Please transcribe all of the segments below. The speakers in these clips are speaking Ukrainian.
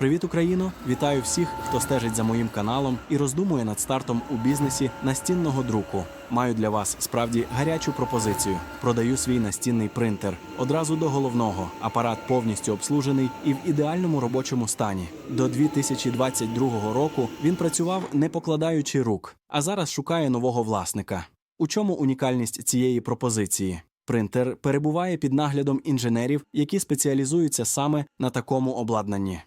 Привіт, Україно! Вітаю всіх, хто стежить за моїм каналом і роздумує над стартом у бізнесі настінного друку. Маю для вас справді гарячу пропозицію. Продаю свій настінний принтер одразу до головного. Апарат повністю обслужений і в ідеальному робочому стані. До 2022 року він працював не покладаючи рук, а зараз шукає нового власника. У чому унікальність цієї пропозиції? Принтер перебуває під наглядом інженерів, які спеціалізуються саме на такому обладнанні.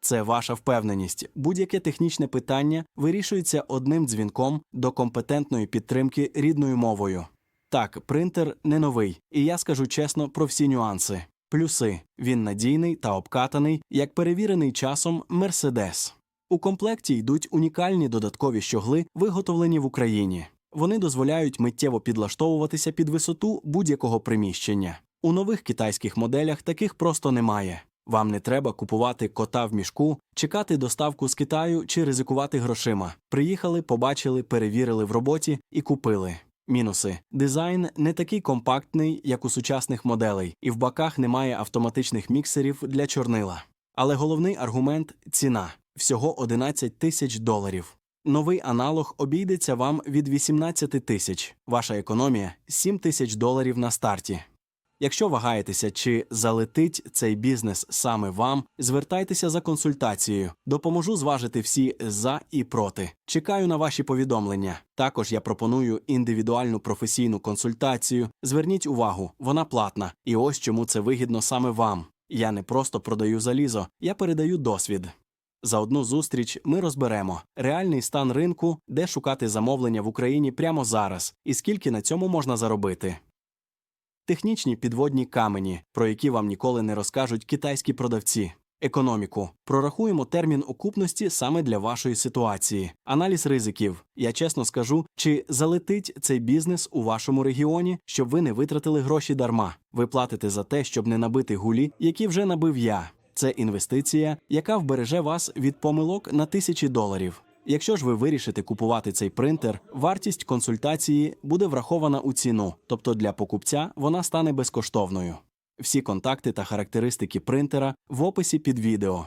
Це ваша впевненість. Будь-яке технічне питання вирішується одним дзвінком до компетентної підтримки рідною мовою. Так, принтер не новий, і я скажу чесно про всі нюанси. Плюси він надійний та обкатаний, як перевірений часом Мерседес. У комплекті йдуть унікальні додаткові щогли, виготовлені в Україні. Вони дозволяють миттєво підлаштовуватися під висоту будь-якого приміщення. У нових китайських моделях таких просто немає. Вам не треба купувати кота в мішку, чекати доставку з Китаю чи ризикувати грошима. Приїхали, побачили, перевірили в роботі і купили. Мінуси: дизайн не такий компактний, як у сучасних моделей, і в баках немає автоматичних міксерів для чорнила. Але головний аргумент ціна всього 11 тисяч доларів. Новий аналог обійдеться вам від 18 тисяч. Ваша економія 7 тисяч доларів на старті. Якщо вагаєтеся, чи залетить цей бізнес саме вам, звертайтеся за консультацією. Допоможу зважити всі за і проти. Чекаю на ваші повідомлення. Також я пропоную індивідуальну професійну консультацію. Зверніть увагу, вона платна, і ось чому це вигідно саме вам. Я не просто продаю залізо, я передаю досвід. За одну зустріч ми розберемо реальний стан ринку, де шукати замовлення в Україні прямо зараз, і скільки на цьому можна заробити. Технічні підводні камені, про які вам ніколи не розкажуть китайські продавці. Економіку. Прорахуємо термін окупності саме для вашої ситуації. Аналіз ризиків. Я чесно скажу, чи залетить цей бізнес у вашому регіоні, щоб ви не витратили гроші дарма. Ви платите за те, щоб не набити гулі, які вже набив я. Це інвестиція, яка вбереже вас від помилок на тисячі доларів. Якщо ж ви вирішите купувати цей принтер, вартість консультації буде врахована у ціну, тобто для покупця вона стане безкоштовною. Всі контакти та характеристики принтера в описі під відео.